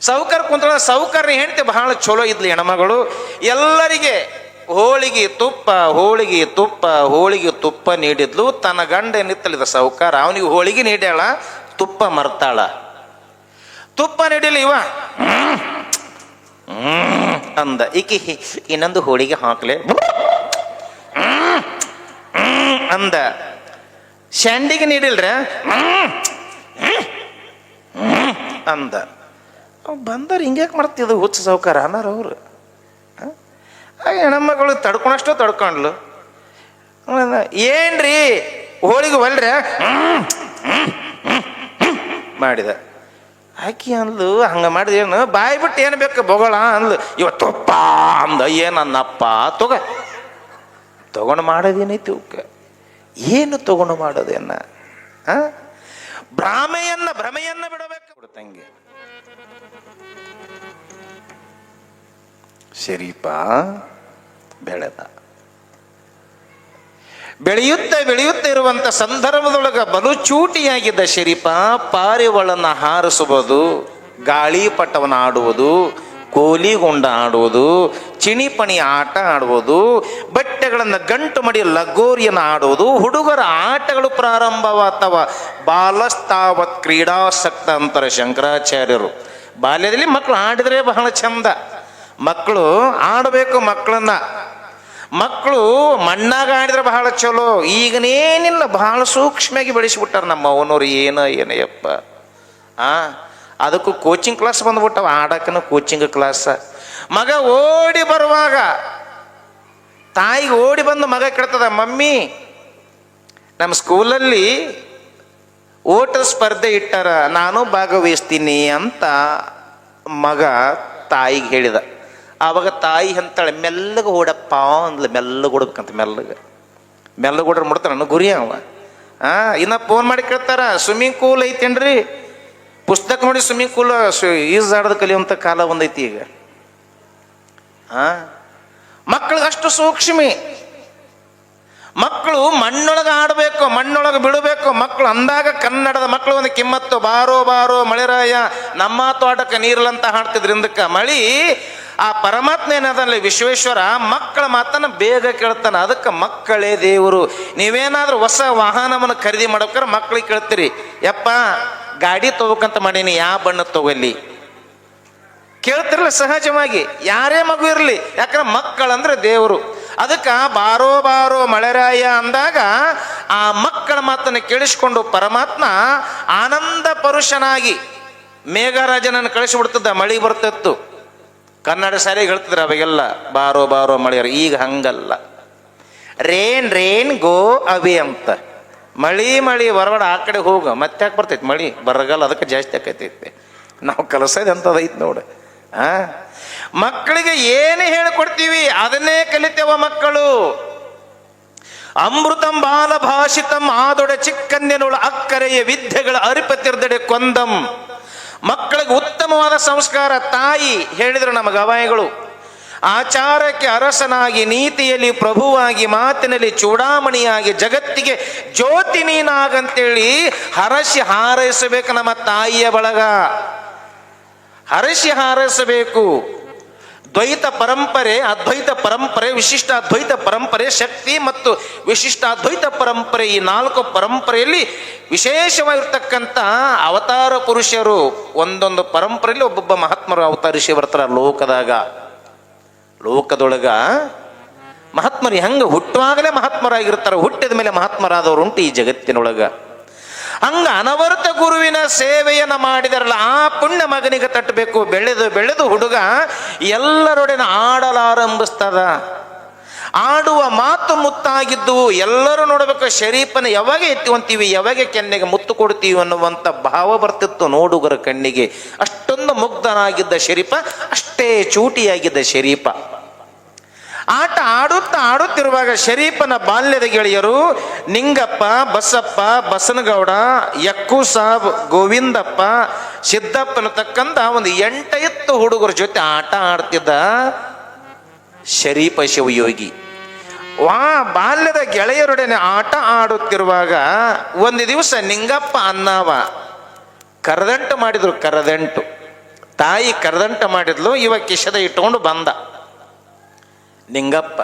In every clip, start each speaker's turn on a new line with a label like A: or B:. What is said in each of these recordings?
A: ಸೌಕರ್ ಕುಂತ ಸೌಕರ್ಯ ಹೆಂಡತಿ ಬಹಳ ಚಲೋ ಇದ್ಲಿ ಹೆಣ್ಮಗಳು. ಎಲ್ಲರಿಗೆ ಹೋಳಿಗೆ ತುಪ್ಪ ಹೋಳಿಗೆ ತುಪ್ಪ ಹೋಳಿಗೆ ತುಪ್ಪ ನೀಡಿದ್ಲು. ತನ್ನ ಗಂಡ ಏನಿತ್ತಲಿದ ಸೌಕಾರ? ಅವನಿಗೆ ಹೋಳಿಗೆ ನೀಡ್ಯಾಳ, ತುಪ್ಪ ಮರ್ತಾಳ. ತುಪ್ಪ ನೀಡಿಲ್ಲ ಇವ. ಅಂದ. ಈಕಿ ಇನ್ನೊಂದು ಹೋಳಿಗೆ ಹಾಕ್ಲೆ. ಅಂದ. ಶಂಡಿಗೆ ನೀಡಿಲ್ರ. ಅಂದ. ಅವ್ ಬಂದವ್ರು ಹಿಂಗ್ಯಾಕೆ ಮಾಡ್ತಿದ್ದು ಹುಚ್ಚ ಸೌಕಾರ ಅನ್ನಾರ ಅವರು. ಆಗ ಹೆಣ್ಮಗಳು ತಡ್ಕೊಳಷ್ಟು ತಡ್ಕೊಂಡ್ಲು. ಏನ್ರಿ ಹೋಳಿಗೆ. ಹ್ಮ್. ಮಾಡಿದ. ಆಕಿ ಅಂದ್ಲು, ಹಂಗ ಮಾಡಿದ ಏನು? ಬಾಯಿ ಬಿಟ್ಟು ಏನು ಬೇಕು ಬೊಗಳ ಅಂದ್ಲು. ಇವತ್ತಪ್ಪ ಅಂದ ಏನನ್ನಪ್ಪ ತೊಗ. ತಗೊಂಡು ಮಾಡೋದೇನೈತಿ ಅವಕ್ಕೆ? ಏನು ತಗೊಂಡು ಮಾಡೋದೇನ? ಹಾಂ? ಭ್ರಾಮೆಯನ್ನ ಭ್ರಮೆಯನ್ನ ಬಿಡಬೇಕು. ಬಿಡ್ತಂಗೆ ಶರೀಪ ಬೆಳೆದ. ಬೆಳೆಯುತ್ತ ಬೆಳೆಯುತ್ತ ಇರುವಂತ ಸಂದರ್ಭದೊಳಗ ಬಲು ಚೂಟಿಯಾಗಿದ್ದ ಶರೀಪ ಪಾರಿವಳನ್ನ ಹಾರಿಸುವುದು ಗಾಳಿಪಟವನ್ನು ಆಡುವುದು, ಕೋಲಿಗೊಂಡ ಆಡುವುದು, ಚಿಣಿಪಣಿ ಆಟ ಆಡುವುದು, ಬಟ್ಟೆಗಳನ್ನು ಗಂಟು ಮಡಿ ಲಗೋರಿಯನ್ನು ಆಡುವುದು, ಹುಡುಗರ ಆಟಗಳು ಪ್ರಾರಂಭವಾತವ ಬಾಲಸ್ತಾವತ್ ಕ್ರೀಡಾಸಕ್ತ ಅಂತಾರೆ ಶಂಕರಾಚಾರ್ಯರು. ಬಾಲ್ಯದಲ್ಲಿ ಮಕ್ಕಳು ಆಡಿದರೆ ಬಹಳ ಚಂದ. ಮಕ್ಕಳು ಆಡಬೇಕು ಮಕ್ಕಳನ್ನ ಮಕ್ಕಳು ಮಣ್ಣಾಗ ಆಡಿದ್ರೆ ಬಹಳ ಚಲೋ. ಈಗನೇನಿಲ್ಲ ಬಹಳ ಸೂಕ್ಷ್ಮವಾಗಿ ಬೆಳೆಸಿಬಿಟ್ಟಾರ ನಮ್ಮ ಅವನವ್ರು. ಏನೋ ಏನಯ್ಯಪ್ಪ ಆ, ಅದಕ್ಕೂ ಕೋಚಿಂಗ್ ಕ್ಲಾಸ್ ಬಂದ್ಬಿಟ್ಟವ. ಆಡಕ್ಕನ ಕೋಚಿಂಗ್ ಕ್ಲಾಸ್ ಮಗ ಓಡಿ ಬರುವಾಗ, ತಾಯಿಗೆ ಓಡಿ ಬಂದು ಮಗ ಕೇಳ್ತದ ಮಮ್ಮಿ ನಮ್ಮ ಸ್ಕೂಲಲ್ಲಿ ಓಟ ಸ್ಪರ್ಧೆ ಇಟ್ಟಾರ, ನಾನು ಭಾಗವಹಿಸ್ತೀನಿ ಅಂತ ಮಗ ತಾಯಿಗೆ ಹೇಳಿದ. ಆವಾಗ ತಾಯಿ ಅಂತಾಳೆ, ಮೆಲ್ಲಗೆ ಓಡಪ್ಪ ಅಂದ್ಲ. ಮೆಲ್ಲಗೆ ಓಡ್ಬೇಕಂತ, ಮೆಲ್ಲಗೆ. ಮೆಲ್ಲಗೆ ಓಡ್ರೆ ಮುಡ್ತಾನೆ ನನ್ನ ಗುರಿ ಅವ? ಆ, ಇನ್ನ ಫೋನ್ ಮಾಡಿ ಕೇಳ್ತಾರ. ಸ್ವಿಮ್ಮಿಂಗ್ ಪೂಲ್ ಐತೇನ್ರಿ? ಪುಸ್ತಕ ನೋಡಿ ಸ್ವಿಮ್ಮಿಂಗ್ ಪೂಲ್ ಈಜಾಡದ ಕಲಿಯುವಂಥ ಕಾಲ ಒಂದೈತಿ ಈಗ. ಆ, ಮಕ್ಕಳಿಗೆ ಅಷ್ಟು ಸೂಕ್ಷ್ಮಿ. ಮಕ್ಕಳು ಮಣ್ಣೊಳಗೆ ಆಡಬೇಕು, ಮಣ್ಣೊಳಗೆ ಬಿಡಬೇಕು. ಮಕ್ಕಳು ಅಂದಾಗ ಕನ್ನಡದ ಮಕ್ಕಳು ಒಂದು ಕಿಮ್ಮತ್ತು. ಬಾರೋ ಬಾರೋ, ಮಳೆರಾಯ, ನಮ್ಮ ತೋಟಕ್ಕೆ ನೀರಲ್ಲಂತ ಹಾಡ್ತಿದ್ರು ಮಳಿ, ಆ ಪರಮಾತ್ಮ ಏನದಲ್ಲಿ ವಿಶ್ವೇಶ್ವರ, ಮಕ್ಕಳ ಮಾತನ್ನು ಬೇಗ ಕೇಳ್ತಾನೆ. ಅದಕ್ಕೆ ಮಕ್ಕಳೇ ದೇವರು. ನೀವೇನಾದ್ರೂ ಹೊಸ ವಾಹನವನ್ನು ಖರೀದಿ ಮಾಡ್ಬೇಕಾರೆ ಮಕ್ಕಳಿಗೆ ಕೇಳ್ತೀರಿ. ಯಪ್ಪ, ಗಾಡಿ ತಗೋಕಂತ ಮಾಡೀನಿ ಯಾವ ಬಣ್ಣ ತಗೊಲ್ಲಿ ಕೇಳ್ತಿರಲ್ಲ ಸಹಜವಾಗಿ. ಯಾರೇ ಮಗು ಇರಲಿ. ಯಾಕಂದ್ರೆ ಮಕ್ಕಳಂದ್ರೆ ದೇವರು. ಅದಕ್ಕೆ ಬಾರೋ ಬಾರೋ ಮಳೆರಾಯ ಅಂದಾಗ ಆ ಮಕ್ಕಳ ಮಾತನ್ನು ಕೇಳಿಸ್ಕೊಂಡು ಪರಮಾತ್ಮ ಆನಂದ ಪರುಷನಾಗಿ ಮೇಘರಾಜನನ್ನು ಕಳಿಸಿಬಿಡ್ತಿದ್ದ, ಮಳೆ ಬರ್ತಿತ್ತು. ಕನ್ನಡ ಸಾರಿಗೆ ಹೇಳ್ತಿದ್ರು ಅವಾಗೆಲ್ಲ, ಬಾರೋ ಬಾರೋ ಮಳೆಯರು, ಈಗ ಹಂಗಲ್ಲ. ರೇನ್ ರೇನ್ ಗೋ ಅವಿ ಅಂತ. ಮಳಿ ಮಳಿ ಹೊರಗಡೆ ಆ ಕಡೆ ಹೋಗ ಮತ್ತೆ ಯಾಕೆ ಬರ್ತೈತಿ ಮಳಿ? ಬರಗಾಲ ಅದಕ್ಕೆ ಜಾಸ್ತಿ ಆಕೈತಿ ನಾವು ಕಲಸೋದು ಎಂಥದೈತಿ ನೋಡಿ. ಮಕ್ಕಳಿಗೆ ಏನು ಹೇಳಿಕೊಡ್ತೀವಿ, ಅದನ್ನೇ ಕಲಿತೇವ ಮಕ್ಕಳು. ಅಮೃತಂ ಬಾಲ ಭಾಷಿತಂ ಆದೊಡೆ ಚಿಕ್ಕಂದಿನೊಳ ಅಕ್ಕರೆಯ ವಿದ್ಯೆಗಳ ಅರಿಪತಿರ್ದಡೆ ಕೊಂದಂ. ಮಕ್ಕಳಿಗೆ ಉತ್ತಮವಾದ ಸಂಸ್ಕಾರ ತಾಯಿ ಹೇಳಿದರು ನಮ್ಮ ಗವಾಯಿಗಳು ಆಚಾರಕ್ಕೆ ಅರಸನಾಗಿ, ನೀತಿಯಲ್ಲಿ ಪ್ರಭುವಾಗಿ, ಮಾತಿನಲ್ಲಿ ಚೂಡಾಮಣಿಯಾಗಿ, ಜಗತ್ತಿಗೆ ಜ್ಯೋತಿ ನೀನಾಗಂತೇಳಿ ಹರಸಿ ಹಾರೈಸಬೇಕು ನಮ್ಮ ತಾಯಿಯ ಬಳಗ. ಹರಸಿ ಹಾರೈಸಬೇಕು. ದ್ವೈತ ಪರಂಪರೆ, ಅದ್ವೈತ ಪರಂಪರೆ, ವಿಶಿಷ್ಟ ಅದ್ವೈತ ಪರಂಪರೆ, ಶಕ್ತಿ ಮತ್ತು ವಿಶಿಷ್ಟ ಅದ್ವೈತ ಪರಂಪರೆ ಈ ನಾಲ್ಕು ಪರಂಪರೆಯಲ್ಲಿ ವಿಶೇಷವಾಗಿರ್ತಕ್ಕಂಥ ಅವತಾರ ಪುರುಷರು ಒಂದೊಂದು ಪರಂಪರೆಯಲ್ಲಿ ಒಬ್ಬೊಬ್ಬ ಮಹಾತ್ಮರು ಅವತರಿಸಿ ಬರ್ತಾರೆ ಲೋಕದಾಗ. ಲೋಕದೊಳಗ ಮಹಾತ್ಮರು ಹೆಂಗೆ ಹುಟ್ಟುವಾಗಲೇ ಮಹಾತ್ಮರಾಗಿರ್ತಾರೆ, ಹುಟ್ಟಿದ ಮೇಲೆ ಮಹಾತ್ಮರಾದವರು ಉಂಟು ಈ ಜಗತ್ತಿನೊಳಗ. ಹಂಗ ಅನವರತ ಗುರುವಿನ ಸೇವೆಯನ್ನು ಮಾಡಿದರಲ್ಲ, ಆ ಪುಣ್ಯ ಮಗನಿಗೆ ತಟ್ಟಬೇಕು. ಬೆಳೆದು ಬೆಳೆದು ಹುಡುಗ ಎಲ್ಲರೊಡನೆ ಆಡಲಾರಂಭಿಸ್ತದ. ಆಡುವ ಮಾತು ಮುತ್ತಾಗಿದ್ದು, ಎಲ್ಲರೂ ನೋಡಬೇಕು ಶರೀಫನ ಯಾವಾಗ ಎತ್ತುವಂತೀವಿ, ಯಾವಾಗ ಕೆನ್ನೆಗೆ ಮುತ್ತು ಕೊಡ್ತೀವಿ ಅನ್ನುವಂಥ ಭಾವ ಬರ್ತಿತ್ತು ನೋಡುಗರ ಕಣ್ಣಿಗೆ. ಅಷ್ಟೊಂದು ಮುಗ್ಧನಾಗಿದ್ದ ಶರೀಫ, ಅಷ್ಟೇ ಚೂಟಿಯಾಗಿದ್ದ ಶರೀಫ. ಆಟ ಆಡುತ್ತಾ ಆಡುತ್ತಿರುವಾಗ ಶರೀಫನ ಬಾಲ್ಯದ ಗೆಳೆಯರು, ನಿಂಗಪ್ಪ, ಬಸಪ್ಪ, ಬಸನಗೌಡ, ಯಕ್ಕು ಸಾಬ್, ಗೋವಿಂದಪ್ಪ, ಸಿದ್ದಪ್ಪನ ತಕ್ಕಂತ ಒಂದು ಎಂಟೈತ್ತು ಹುಡುಗರ ಜೊತೆ ಆಟ ಆಡ್ತಿದ್ದ ಶರೀಫ ಶಿವಯೋಗಿ. ವಾ ಬಾಲ್ಯದ ಗೆಳೆಯರೊಡನೆ ಆಟ ಆಡುತ್ತಿರುವಾಗ ಒಂದು ದಿವಸ ನಿಂಗಪ್ಪ ಅನ್ನಾವ, ಕರದಂಟು ಮಾಡಿದ್ರು, ಕರದಂಟು. ತಾಯಿ ಕರದಂಟು ಮಾಡಿದ್ಲು, ಇವ ಕಿಶದ ಇಟ್ಕೊಂಡು ಬಂದ. ನಿಂಗಪ್ಪ.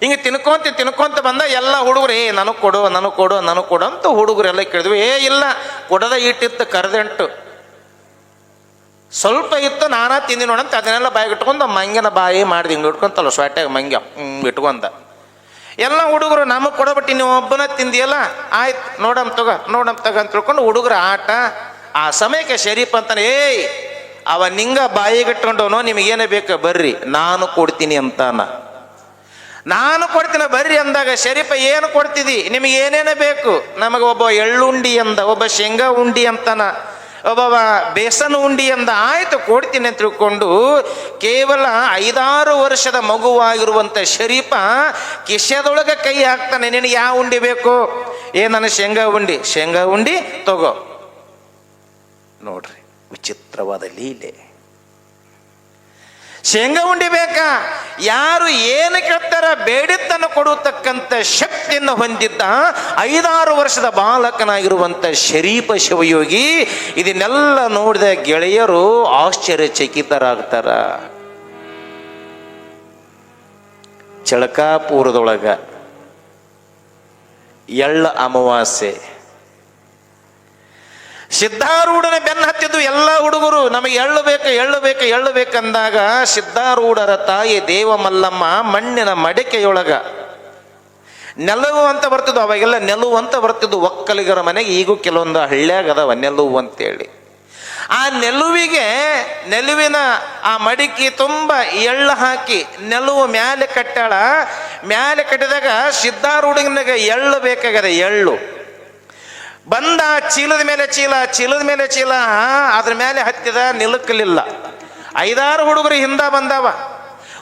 A: ಹಿಂಗೆ ತಿನ್ಕೊಂತ ತಿನ್ಕೊಂತ ಬಂದ ಎಲ್ಲ ಹುಡುಗರು, ಏ, ನನಗೆ ಕೊಡು ನನಗೆ ಕೊಡು ನನಗೆ ಕೊಡು ಅಂತ ಹುಡುಗರೆಲ್ಲ ಕೇಳಿದ್ವಿ. ಏ, ಇಲ್ಲ, ಕೊಡದ ಇಟ್ಟಿತ್ತು, ಕರೆದಂಟು. ಸ್ವಲ್ಪ ಇತ್ತು, ನಾನಾ ತಿಂದಿ ನೋಡಂತ ಅದನ್ನೆಲ್ಲ ಬಾಯಿಗೆ ಇಟ್ಕೊಂಡು ಮಂಗಿನ ಬಾಯಿ ಮಾಡಿದ ಹಿಂಗೆ ಇಟ್ಕೊಂತಲ್ಲ ಸ್ವೆಟ್ಯಾಗ ಮಂಗ್ಯ ಇಟ್ಕೊಂಡ. ಎಲ್ಲ ಹುಡುಗರು, ನಮಗೆ ಕೊಡಬಿಟ್ಟು ನೀವು ಒಬ್ಬನ ತಿಂದಿಯಲ್ಲ, ಆಯ್ತು, ನೋಡಮ್ ತಗ ನೋಡಮ್ ತಗ ಅಂತ ತಿಳ್ಕೊಂಡು ಹುಡುಗರ ಆಟ ಆ ಸಮಯಕ್ಕೆ ಶರೀಫ್ ಅಂತಾನೆ, ಏಯ್, ಅವ ನಿಂಗ ಬಾಯಿಗೆ ಇಟ್ಕೊಂಡವನು, ನಿಮಗೇನೇ ಬೇಕು, ಬರ್ರಿ, ನಾನು ಕೊಡ್ತೀನಿ ಅಂತಾನ. ನಾನು ಕೊಡ್ತೀನಿ, ಬರ್ರಿ ಅಂದಾಗ, ಶರೀಫ, ಏನು ಕೊಡ್ತಿದ್ದಿ ನಿಮಗೆ ಏನೇನು ಬೇಕು? ನಮಗೆ ಒಬ್ಬ ಎಳ್ಳುಂಡಿ ಅಂದ ಒಬ್ಬ ಶೇಂಗಾ ಉಂಡಿ ಅಂತನ ಒಬ್ಬ ಬೇಸನ್ ಉಂಡಿ ಅಂದ ಆಯಿತು, ಕೊಡ್ತೀನಿ ಅಂತ ತಿಳ್ಕೊಂಡು, ಕೇವಲ ಐದಾರು ವರ್ಷದ ಮಗುವಾಗಿರುವಂಥ ಶರೀಫ ಕಿಶದೊಳಗೆ ಕೈ ಹಾಕ್ತಾನೆ, ನಿನಗೆ ಯಾವ ಉಂಡಿ ಬೇಕು? ಏ, ನನ್ನ ಶೇಂಗಾ ಉಂಡಿ. ಶೇಂಗಾ ಉಂಡಿ, ತಗೋ. ನೋಡ್ರಿ, ವಿಚಿತ್ರವಾದ ಲೀಲೆ. ಶೇಂಗಾ ಉಂಡಿ ಬೇಕಾ? ಯಾರು ಏನು ಕೇಳ್ತಾರ ಬೇಡಿದ್ದನ್ನು ಕೊಡತಕ್ಕಂಥ ಶಕ್ತಿಯನ್ನು ಹೊಂದಿದ್ದ ಐದಾರು ವರ್ಷದ ಬಾಲಕನಾಗಿರುವಂಥ ಶರೀಪ ಶಿವಯೋಗಿ ಇದನ್ನೆಲ್ಲ ನೋಡಿದ ಗೆಳೆಯರು ಆಶ್ಚರ್ಯಚಕಿತರಾಗ್ತಾರ. ಚಳಕಾಪುರದೊಳಗ ಎಳ್ಳ ಅಮಾವಾಸ್ಯೆ. ಸಿದ್ಧಾರೂಢನ ಬೆನ್ನ ಹತ್ತಿದ್ದು ಎಲ್ಲ ಹುಡುಗರು ನಮಗೆ ಎಳ್ಳು ಬೇಕು ಎಳ್ಳು ಬೇಕು ಎಳ್ಳು ಬೇಕಂದಾಗ ಸಿದ್ಧಾರೂಢರ ತಾಯಿ ದೇವಮಲ್ಲಮ್ಮ ಮಣ್ಣಿನ ಮಡಿಕೆಯೊಳಗ ನೆಲವು ಅಂತ ಬರ್ತಿದ್ದು ಅವಾಗೆಲ್ಲ ನೆಲುವು ಅಂತ ಬರ್ತಿದ್ದು ಒಕ್ಕಲಿಗರ ಮನೆಗೆ, ಈಗೂ ಕೆಲವೊಂದು ಹಳ್ಳ್ಯಾಗ ಅದಾವ ನೆಲುವು ಅಂತೇಳಿ. ಆ ನೆಲುವಿಗೆ ನೆಲುವಿನ ಆ ಮಡಿಕೆ ತುಂಬ ಎಳ್ಳು ಹಾಕಿ ನೆಲುವು ಮ್ಯಾಲೆ ಕಟ್ಟಾಳ ಮ್ಯಾಲೆ ಕಟ್ಟಿದಾಗ ಸಿದ್ಧಾರೂಢನಿಗೆ ಎಳ್ಳು ಬೇಕಾಗದೆ ಎಳ್ಳು. ಬಂದ ಚೀಲದ ಮೇಲೆ ಚೀಲ, ಚೀಲದ ಮೇಲೆ ಚೀಲ ಅದ್ರ ಮೇಲೆ ಹತ್ತಿದ ನಿಲುಕಲಿಲ್ಲ. ಐದಾರು ಹುಡುಗರು ಹಿಂದ ಬಂದವ.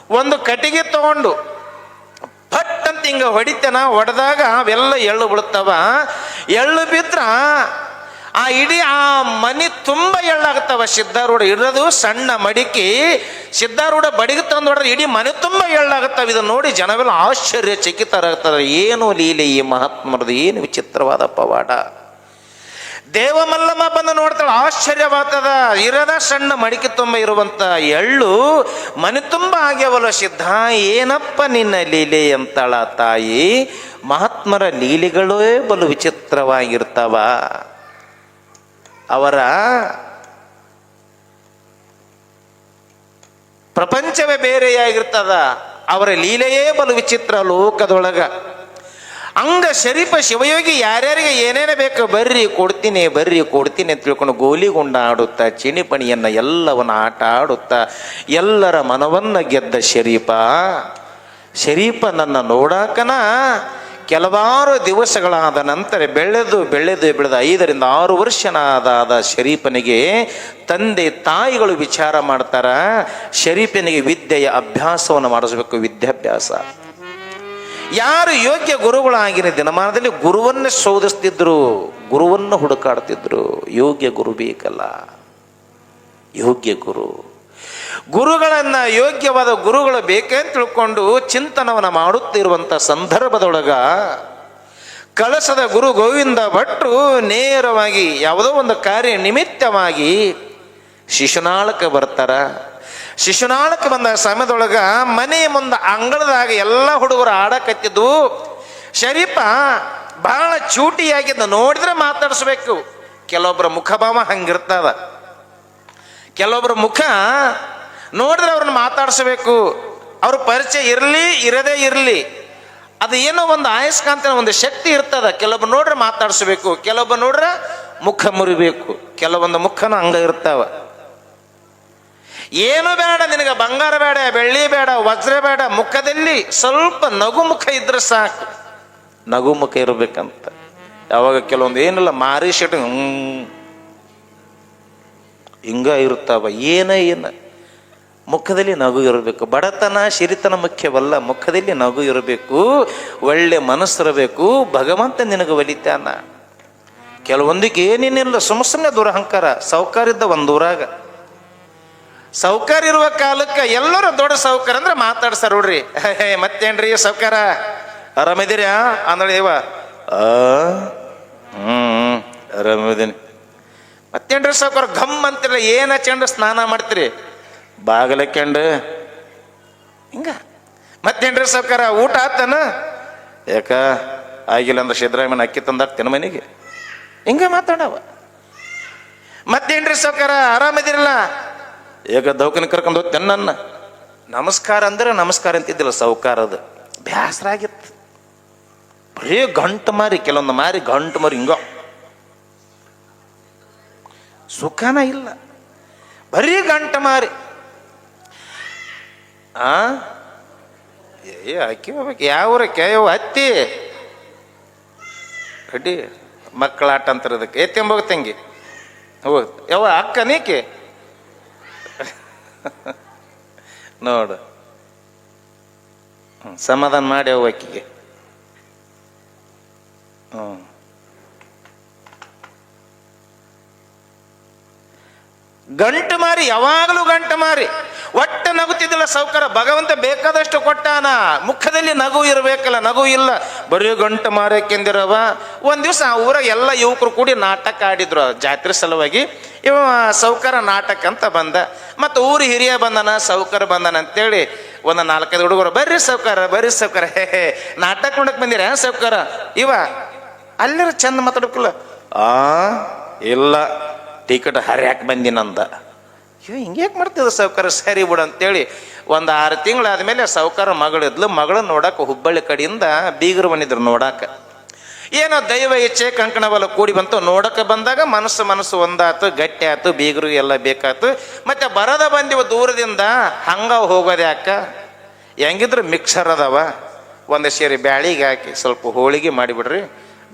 A: ಒಂದು ಕಟ್ಟಿಗೆ ತಗೊಂಡು ಪಟ್ ಅಂತ ಹಿಂಗ ಹೊಡಿತೇನ, ಹೊಡೆದಾಗ ಅವೆಲ್ಲ ಎಳ್ಳು ಬೀಳ್ತಾವ. ಎಳ್ಳು ಬಿದ್ರ ಆ ಇಡೀ ಆ ಮನಿ ತುಂಬ ಎಳ್ಳಾಗುತ್ತವ ಸಿದ್ಧಾರೂಢ ಇರೋದು ಸಣ್ಣ ಮಡಿಕೆ, ಸಿದ್ಧಾರೂಢ ಬಡಿಗೆ ತಂದು ಹೊಡೆದ್ರೆ ಇಡೀ ಮನೆ ತುಂಬ ಎಳ್ಳಾಗುತ್ತವ ಇದನ್ನ ನೋಡಿ ಜನವೆಲ್ಲ ಆಶ್ಚರ್ಯ ಚಕಿತರಾಗ್ತಾರೆ ಏನು ಲೀಲೆ ಈ ಮಹಾತ್ಮರದು? ಏನು ವಿಚಿತ್ರವಾದ ಪವಾಡ. ದೇವಮಲ್ಲಮ್ಮ ಬಂದು ನೋಡ್ತಾಳೆ ಆಶ್ಚರ್ಯವಾತದ ಇರದ ಸಣ್ಣ ಮಡಿಕೆ ತುಂಬ ಇರುವಂತ ಎಳ್ಳು ಮನೆ ತುಂಬ ಆಗ್ಯವಲ್ಲ ಸಿದ್ಧ. ಏನಪ್ಪ ನಿನ್ನ ಲೀಲೆ ಅಂತಾಳ ತಾಯಿ? ಮಹಾತ್ಮರ ಲೀಲೆಗಳೇ ಬಲು ವಿಚಿತ್ರವಾಗಿರ್ತಾವ. ಅವರ ಪ್ರಪಂಚವೇ ಬೇರೆಯಾಗಿರ್ತದ. ಅವರ ಲೀಲೆಯೇ ಬಲು ವಿಚಿತ್ರ ಲೋಕದೊಳಗ. ಹಂಗ ಶರೀಫ ಶಿವಯೋಗಿ ಯಾರ್ಯಾರಿಗೆ ಏನೇನೇ ಬೇಕು ಬರ್ರಿ, ಕೊಡ್ತೀನಿ ಬರ್ರಿ, ಕೊಡ್ತೀನಿ ಅಂತ ತಿಳ್ಕೊಂಡು ಗೋಲಿಗುಂಡ ಆಡುತ್ತಾ ಚಿಣಿಪಣಿಯನ್ನ ಎಲ್ಲವನ್ನ ಆಟ ಆಡುತ್ತಾ, ಎಲ್ಲರ ಮನವನ್ನ ಗೆದ್ದ ಶರೀಫ ಶರೀಫ ನನ್ನ ನೋಡಾಕನ ಕೆಲವಾರು ದಿವಸಗಳಾದ ನಂತರ ಬೆಳೆದು ಬೆಳೆದು ಬೆಳೆದು ಐದರಿಂದ ಆರು ವರ್ಷನಾದ ಶರೀಫನಿಗೆ ತಂದೆ, ತಾಯಿಗಳು ವಿಚಾರ ಮಾಡ್ತಾರ. ಶರೀಫನಿಗೆ ವಿದ್ಯೆಯ ಅಭ್ಯಾಸವನ್ನು ಮಾಡಿಸ್ಬೇಕು, ವಿದ್ಯಾಭ್ಯಾಸ. ಯಾರು ಯೋಗ್ಯ ಗುರುಗಳಾಗಿನ ದಿನಮಾನದಲ್ಲಿ ಗುರುವನ್ನೇ ಶೋಧಿಸ್ತಿದ್ರು, ಗುರುವನ್ನು ಹುಡುಕಾಡ್ತಿದ್ರು? ಯೋಗ್ಯ ಗುರು ಬೇಕಲ್ಲ. ಯೋಗ್ಯ ಗುರು. ಗುರುಗಳನ್ನು ಯೋಗ್ಯವಾದ ಗುರುಗಳು ಬೇಕಂತ ತಿಳ್ಕೊಂಡು ಚಿಂತನವನ್ನು ಮಾಡುತ್ತಿರುವಂಥ ಸಂದರ್ಭದೊಳಗ ಕಳಸದ ಗುರು ಗೋವಿಂದ ಭಟ್ರು ನೇರವಾಗಿ ಯಾವುದೋ ಒಂದು ಕಾರ್ಯ ನಿಮಿತ್ತವಾಗಿ ಶಿಶುನಾಳಕ್ಕೆ ಬರ್ತಾರ. ಶಿಶುನಾಳಕ್ಕೆ ಬಂದ ಸಮಯದೊಳಗ ಮನೆ ಮುಂದೆ ಅಂಗಳದಾಗ ಎಲ್ಲ ಹುಡುಗರು ಆಡಕತ್ತಿದ್ದು, ಶರೀಫ ಬಹಳ ಚೂಟಿಯಾಗಿದ್ದ ನೋಡಿದ್ರೆ ಮಾತಾಡಿಸ್ಬೇಕು. ಕೆಲವೊಬ್ಬರ ಮುಖಭಾವ ಹಂಗಿರ್ತದ. ಕೆಲವೊಬ್ಬರ ಮುಖ ನೋಡಿದ್ರೆ ಅವ್ರನ್ನ ಮಾತಾಡಿಸ್ಬೇಕು. ಅವ್ರ ಪರಿಚಯ ಇರಲಿ, ಇರದೇ ಇರಲಿ. ಅದು ಏನೋ ಒಂದು ಆಯಸ್ಕಾಂತ ಒಂದು ಶಕ್ತಿ ಇರ್ತದ. ಕೆಲವೊಬ್ಬರು ನೋಡ್ರೆ ಮಾತಾಡಿಸ್ಬೇಕು. ಕೆಲವೊಬ್ಬ ನೋಡ್ರೆ ಮುಖ ಮುರಿಬೇಕು. ಕೆಲವೊಂದು ಮುಖನ ಹಂಗ ಇರ್ತಾವ. ಏನು ಬೇಡ ನಿನಗೆ, ಬಂಗಾರ ಬೇಡ, ಬೆಳ್ಳಿ ಬೇಡ, ವಜ್ರ ಬೇಡ, ಮುಖದಲ್ಲಿ ಸ್ವಲ್ಪ ನಗು ಮುಖ ಇದ್ರೆ ಸಾಕು. ನಗು ಮುಖ ಇರಬೇಕಂತ. ಯಾವಾಗ ಕೆಲವೊಂದು ಏನಿಲ್ಲ, ಮಾರಿ ಹ್ಮ್. ಹಿಂಗ ಇರುತ್ತಾವ, ಏನ ಏನ. ಮುಖದಲ್ಲಿ ನಗು ಇರಬೇಕು. ಬಡತನ, ಸಿರಿತನ ಮುಖ್ಯವಲ್ಲ, ಮುಖದಲ್ಲಿ ನಗು ಇರಬೇಕು. ಒಳ್ಳೆ ಮನಸ್ಸಿರಬೇಕು. ಭಗವಂತ ನಿನಗೆ ಒಲಿತಾನ. ಕೆಲವೊಂದಿಗೆ ಏನೇನಿಲ್ಲ, ಸುಮ್ಮ ಸುಮ್ಮನೆ ದುರಹಂಕಾರ. ಸೌಕಾರಿದ್ದ ಒಂದು ಊರಾಗ. ಸೌಕರ್ಯ ಇರುವ ಕಾಲಕ್ಕೆ ಎಲ್ಲರೂ ದೊಡ್ಡ ಸೌಕರ್ಯ ಅಂದ್ರೆ ಮಾತಾಡ್ಸಾರ ನೋಡ್ರಿ. ಮತ್ತೇನ್ರಿ ಸೌಕಾರ ಆರಾಮಿದ್ದೀರಾ? ಅಂದ್ರೆ ಇವ. ಹ್ಮ್, ಆರಾಮಿದ್ದೀನಿ. ಮತ್ತೇನ್ರಿ ಸಾವ್ಕಾರ ಘಮ್ ಅಂತಿರ ಏನು ಹಚ್ಕೊಂಡು ಸ್ನಾನ ಮಾಡ್ತೀರಿ? ಬಾಗಲಕ್ಕೆಂಡು ಹಿಂಗ. ಮತ್ತೇನ್ರಿ ಸೌಕಾರ ಊಟ ಆತನ? ಯಾಕ ಆಗಿಲ್ಲ ಅಂದ್ರೆ ಸಿದ್ದರಾಮಯ್ಯನ ಅಕ್ಕಿ ತಂದಾಕ್ತೇನೆ ಮನೆಗೆ. ಹಿಂಗ ಮಾತಾಡವ. ಮತ್ತೇನ್ರಿ ಸಾವ್ಕಾರ ಆರಾಮದಿರಲ್ಲ ಈಗ ದೌಕನ ಕರ್ಕೊಂಡು ಹೋಗ್ತೇನೆ ನನ್ನ. ನಮಸ್ಕಾರ ಅಂದ್ರೆ ನಮಸ್ಕಾರ ಅಂತಿದ್ದಿಲ್ಲ ಸಾವುಕಾರದು ಬೇಸರ ಆಗಿತ್ತು ಬರೀ ಗಂಟು ಮಾರಿ, ಕೆಲವೊಂದು ಮಾರಿ ಗಂಟು ಮಾರಿ ಹಿಂಗ. ಸುಖನ ಇಲ್ಲ. ಬರೀ ಗಂಟು ಮಾರಿ. ಆ? ಏ ಅಕ್ಕಿ ಹೋಗ್ಬೇಕು ಯಾವ ಊರಕ್ಕೆ? ಯಾವ ಹತ್ತಿ ಅಡ್ಡಿ ಮಕ್ಕಳ ಆಟ ಅಂತಾರದಕ್ಕೆ ಎತ್ತೆಂಬೋಗ ತಂಗಿ. ಹೋಗ್. ಯಾವ ಅಕ್ಕ, ನೀಕೆ? ನೋಡು. ಸಮಾಧಾನ ಮಾಡಿ ಅವು ಹ್ಞೂ ಗಂಟು ಮಾರಿ, ಯಾವಾಗಲೂ ಗಂಟು ಮಾರಿ. ಒಟ್ಟ ನಗುತ್ತಿದ್ದಿಲ್ಲ ಸೌಕರ ಭಗವಂತ ಬೇಕಾದಷ್ಟು ಕೊಟ್ಟಾನ. ಮುಖದಲ್ಲಿ ನಗು ಇರಬೇಕಲ್ಲ, ನಗು ಇಲ್ಲ. ಬರೀ ಗಂಟು ಮಾರಕ್ಕೆಂದಿರವ ಒಂದು ದಿವಸ ಆ ಊರಾಗ ಎಲ್ಲ ಯುವಕರು ಕೂಡಿ ನಾಟಕ ಆಡಿದ್ರು. ಜಾತ್ರೆ ಸಲುವಾಗಿ ಇವ ಸೌಕರ ನಾಟಕ ಅಂತ ಬಂದ. ಮತ್ತು ಊರು ಹಿರಿಯ ಬಂದನ ಸೌಕರ ಬಂದನ ಅಂತೇಳಿ ಒಂದು ನಾಲ್ಕೈದು ಹುಡುಗರು, ಬರ್ರಿ ಸೌಕರ ಬರ್ರಿ ಸೌಕರ ಹೇ ನಾಟಕ ನೋಡಕ್ ಬಂದಿರ ಸೌಕರ ಇವ, ಅಲ್ಲಿರ ಚಂದ ಮಾತಾಡ್ಕಲ್ಲ. ಆ, ಇಲ್ಲ. ಟಿಕೆಟ್ ಹರ್ಯಾಕ್ ಬಂದಿನಂದ ಅಯ್ಯೋ ಹಿಂಗ್ಯಾಕೆ ಮಾಡ್ತಿದ್ದ ಸಾವುಕಾರ? ಸರಿ ಬಿಡು ಅಂತೇಳಿ ಒಂದು ಆರು ತಿಂಗಳಾದ್ಮೇಲೆ ಸಾವುಕಾರ ಮಗಳಿದ್ಲು ಮಗಳನ್ನ ನೋಡಕ್ಕೆ ಹುಬ್ಬಳ್ಳಿ ಕಡೆಯಿಂದ ಬೀಗರು ಬಂದಿದ್ರು ನೋಡಾಕ. ಏನೋ ದೈವ ಇಚ್ಛೆ, ಕಂಕಣ ಬಲ ಕೂಡಿ ಬಂತು. ನೋಡಕ್ಕೆ ಬಂದಾಗ ಮನಸ್ಸು ಮನಸ್ಸು ಒಂದಾತು, ಗಟ್ಟಿ ಆತು, ಬೀಗರು ಎಲ್ಲ ಬೇಕಾತು. ಮತ್ತೆ ಬರದ ಬಂದಿವ ದೂರದಿಂದ ಹಂಗ ಹೋಗೋದು ಯಾಕ ಹೆಂಗಿದ್ರು ಮಿಕ್ಸರ್ ಅದಾವ. ಒಂದು ಸೇರಿ ಬ್ಯಾಳಿಗೆ ಹಾಕಿ ಸ್ವಲ್ಪ ಹೋಳಿಗೆ ಮಾಡಿಬಿಡ್ರಿ.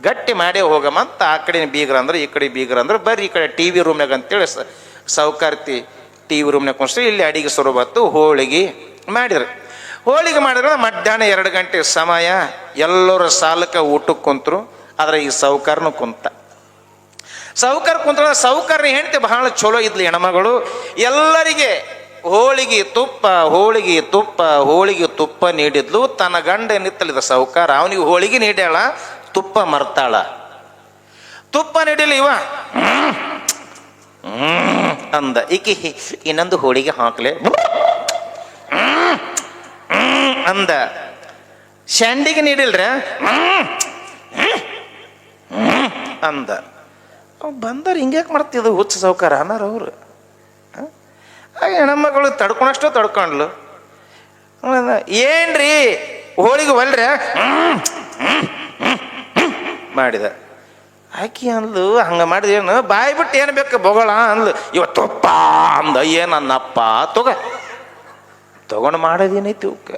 A: ಗಟ್ಟಿ ಮಾಡೇ ಹೋಗಮ್ಮ ಅಂತ ಆ ಕಡೆ ಬೀಗ್ರ ಅಂದ್ರೆ, ಈ ಕಡೆ ಬೀಗ್ರ ಅಂದ್ರೆ, ಬರ್ರಿ ಈ ಕಡೆ ಟಿ ವಿ ರೂಮ್ನಾಗ ಅಂತೇಳಿ ಸೌಕಾರ್ತಿ ಟಿ ವಿ ರೂಮ್ನಾಗ ಕುಣಿಸ್ರಿ ಇಲ್ಲಿ ಅಡಿಗೆ ಶುರು ಬತ್ತು ಹೋಳಿಗೆ ಮಾಡಿದ್ರು. ಹೋಳಿಗೆ ಮಾಡಿದ್ರೆ ಮಧ್ಯಾಹ್ನ ಎರಡು ಗಂಟೆ ಸಮಯ, ಎಲ್ಲರ ಸಾಲಕ್ಕೆ ಊಟಕ್ಕೆ ಕುಂತರು, ಆದ್ರೆ ಈ ಸೌಕಾರನು ಕುಂತ. ಸೌಕರ್ ಕುಂತ ಸೌಕರ್ ಹೆಂಡತಿ ಬಹಳ ಚಲೋ ಇದ್ಲಿ ಹೆಣ್ಮಗಳು. ಎಲ್ಲರಿಗೆ ಹೋಳಿಗೆ ತುಪ್ಪ ಹೋಳಿಗೆ ತುಪ್ಪ ಹೋಳಿಗೆ ತುಪ್ಪ ನೀಡಿದ್ಲು, ತನ್ನ ಗಂಡ ನಿತ್ತಲಿದ ಸೌಕಾರ, ಅವನಿಗೆ ಹೋಳಿಗೆ ನೀಡ್ಯಾಳ ತುಪ್ಪ ಮರ್ತಾಳ. ತುಪ್ಪ ನೀಡಿಲ್ಲ ಇವ. ಅಂದ. ಈಕಿ ಇನ್ನೊಂದು ಹೋಳಿಗೆ ಹಾಕ್ಲೆ. ಅಂದ. ಶಂಡಿಗೆ ನೀಡಿಲ್ರ? ಅಂದ. ಅವ್ ಬಂದವ್ರು ಹಿಂಗ್ಯಾಕೆ ಮಾಡ್ತಿದ್ದು ಹುಚ್ಚ ಸೌಕಾರ ಅನ್ನಾರ ಅವರು. ಹೆಣ್ಮಗಳು ತಡ್ಕೊಳಷ್ಟು ತಡ್ಕೊಂಡ್ಲು. ಏನ್ರಿ? ಹೋಳಿಗೆ ಒಲ್ರ? ಮಾಡಿದ. ಆಕಿ ಅಂದ್ಲು, ಹಂಗ ಮಾಡಿದ ಏನು? ಬಾಯಿ ಬಿಟ್ಟು ಏನು ಬೇಕು ಬೊಗಳ ಅಂದ್ಲು. ಇವತ್ತಪ್ಪ ಅಂದ ಏನನ್ನಪ್ಪ ತಗ. ತಗೊಂಡು ಮಾಡೋದೇನೈತಿ ಅವಕ್ಕೆ?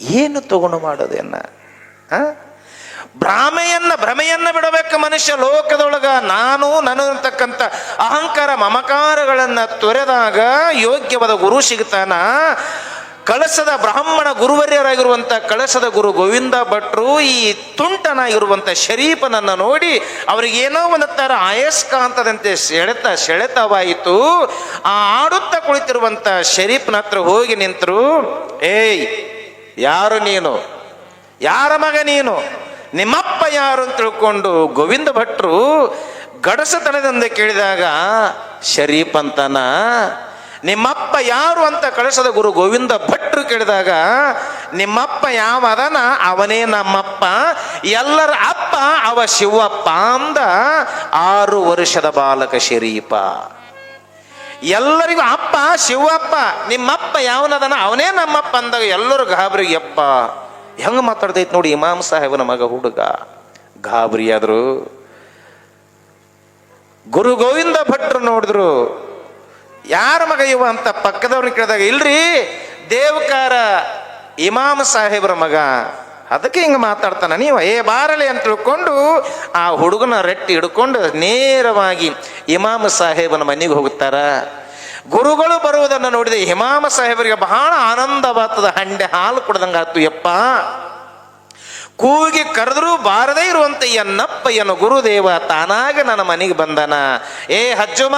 A: ಏನು ತಗೊಂಡು ಮಾಡೋದೇನ? ಭ್ರಾಮೆಯನ್ನ, ಭ್ರಮೆಯನ್ನ ಬಿಡಬೇಕು ಮನುಷ್ಯ ಲೋಕದೊಳಗ. ನಾನು ನಾನು ಅಂತಕ್ಕಂಥ ಅಹಂಕಾರ ಮಮಕಾರಗಳನ್ನು ತೊರೆದಾಗ ಯೋಗ್ಯವಾದ ಗುರು ಸಿಗ್ತಾನ? ಕಳಸದ ಬ್ರಾಹ್ಮಣ ಗುರುವರ್ಯರಾಗಿರುವಂಥ ಕಳಸದ ಗುರು ಗೋವಿಂದ ಭಟ್ರು ಈ ತುಂಟನಾಗಿರುವಂಥ ಶರೀಫನನ್ನ ನೋಡಿ ಅವ್ರಿಗೆ ಏನೋ ಒಂದು ತರ ಆಯಸ್ಕಾಂತದಂತೆ ಸೆಳೆತ ಸೆಳೆತವಾಯಿತು. ಆ ಆಡುತ್ತಾ ಕುಳಿತಿರುವಂಥ ಶರೀಫ್ನ ಹತ್ರ ಹೋಗಿ ನಿಂತರು, ಏಯ್, ಯಾರು ನೀನು? ಯಾರ ಮಗ ನೀನು? ನಿಮ್ಮಪ್ಪ ಯಾರು? ಅಂತ ತಿಳ್ಕೊಂಡು ಗೋವಿಂದ ಭಟ್ರು ಗಡಸತನದಿಂದ ಕೇಳಿದಾಗ, ಶರೀಫ್ ಅಂತನ? ನಿಮ್ಮಪ್ಪ ಯಾರು ಅಂತ ಕಳಿಸದ ಗುರು ಗೋವಿಂದ ಭಟ್ರು ಕೇಳಿದಾಗ, ನಿಮ್ಮಪ್ಪ ಯಾವ ಅದನ ಅವನೇ ನಮ್ಮಪ್ಪ. ಎಲ್ಲರ ಅಪ್ಪ, ಅವ ಶಿವಪ್ಪ ಅಂದ, ಆರು ವರ್ಷದ ಬಾಲಕ ಶರೀಪ. ಎಲ್ಲರಿಗೂ ಅಪ್ಪ, ಶಿವಪ್ಪ, ನಿಮ್ಮಪ್ಪ ಯಾವನದನ? ಅವನೇ ನಮ್ಮಪ್ಪ ಅಂದಾಗ ಎಲ್ಲರೂ ಗಾಬರಿ ಅಪ್ಪ ಹೆಂಗ ಮಾತಾಡ್ತೈತೆ ನೋಡಿ ಇಮಾಮ್ ಸಾಹೇಬನ ಮಗ ಹುಡುಗ. ಗಾಬರಿ ಆದ್ರು. ಗುರು ಗೋವಿಂದ ಭಟ್ರು ನೋಡಿದ್ರು ಯಾರ ಮಗ ಇವ ಅಂತ ಪಕ್ಕದವ್ರನ್ನ ಕೇಳಿದಾಗ, ಇಲ್ರಿ, ದೇವಕಾರ ಇಮಾಮ್ ಸಾಹೇಬ್ರ ಮಗ. ಅದಕ್ಕೆ ಹಿಂಗೆ ಮಾತಾಡ್ತಾನ. ನೀವು ಏ ಬಾರಲಿ ಅಂತ ತಿಳ್ಕೊಂಡು ಆ ಹುಡುಗನ ರೆಟ್ಟಿ ಹಿಡ್ಕೊಂಡು ನೇರವಾಗಿ ಇಮಾಮ ಸಾಹೇಬನ ಮನೆಗೆ ಹೋಗುತ್ತಾರ. ಗುರುಗಳು ಬರುವುದನ್ನು ನೋಡಿದ ಹಿಮಾಮ ಸಾಹೇಬರಿಗೆ ಬಹಳ ಆನಂದವಾಗ್ತದ. ಹಂಡೆ ಹಾಲು ಕುಡ್ದಂಗೆ ಆತು ಯಪ್ಪ. ಕೂಗಿ ಕರೆದರೂ ಬಾರದೇ ಇರುವಂತ ಎನ್ನಪ್ಪ ಎನ್ನು ಗುರುದೇವ ತಾನಾಗ ನನ್ನ ಮನೆಗೆ ಬಂದನ. ಏ ಹಜ್ಜುಮ